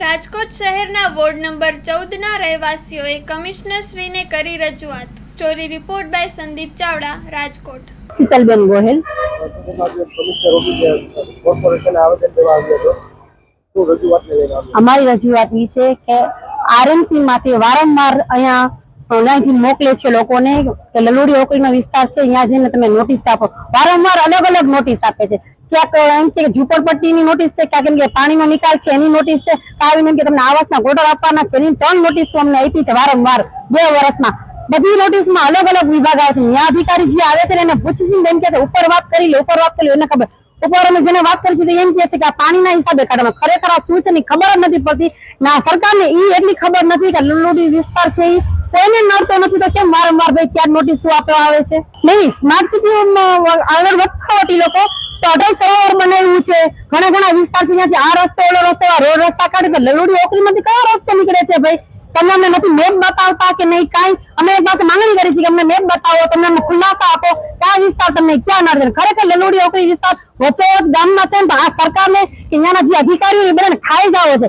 રાજકોટ શહેરના ward number ચૌદના રહેવાસીઓએ કમિશનરશ્રીને કરી રજૂઆત. Story report by Sandeep Chavda Rajkot. Sheetalben Gohel. Commissioner અમારી રજૂઆત એ છે કે આરએમસી માંથી વારંવાર અહીંયા અહીંયાથી મોકલે છે લોકોને કે લલુડી ઓકરીનો વિસ્તાર છે, અહીંયા જઈને તમે નોટિસ આપો. વારંવાર અલગ અલગ નોટિસ આપે છે. ક્યાંક એમ કે ઝુંપડપટ્ટીની નોટિસ છે, ક્યાંક એમ કે પાણીનો નિકાલ છે, એની નોટિસ છે. કાવીને એમ કે તમને આવાસના ગોટર આપવાના છે, એની ત્રણ નોટિસો અમને આપી છે વારંવાર, બે વર્ષમાં. બધી નોટિસમાં અલગ અલગ વિભાગ આવે છે. ન્યાય અધિકારી જે આવે છે એને પૂછીને એમ કે છે, ઉપર વાત કરી લે, ઉપર વાત કરી એને ખબર. ઉપર અમે જેને વાત કરી છે એમ કે છે કે આ પાણીના હિસાબે કાઢવામાં ખરેખર આ શું છે ની ખબર જ નથી પડતી. ના, સરકારને ઈ એટલી ખબર નથી કે લુલુડી વિસ્તાર છે ઈ કોઈને નડતો નથી તો કેમ વારંવાર ભાઈ ત્યાં નોટિસો આપવા આવે છે? નહીં સ્માર્ટ સિટી આગળ વધતા હોત લોકો, તો અટલ સરોવર બનાવ્યું છે. ઘણા ઘણા વિસ્તાર છે ત્યાંથી આ રસ્તો, ઓલો રસ્તો, આ રોડ રસ્તા કાઢે તો લલુડી ઓકરીમાંથી કયો રસ્તો નીકળે છે ભાઈ? તમે અમને નથી મેપ બતાવતા કે નહીં કાંઈ? અમે એક પાસે માંગણી કરી છે કે અમને મેપ બતાવો, તમને અમને ખુલાસા આપો. કયા વિસ્તાર તમને ક્યાં નડે ખરેખર લલુડી ઓકરી વિસ્તાર વચ્ચોવચ ગામમાં છે ને આ સરકારને કે અહીંયાના જે અધિકારીઓ એ બધાને ખાઈ જાવ છે.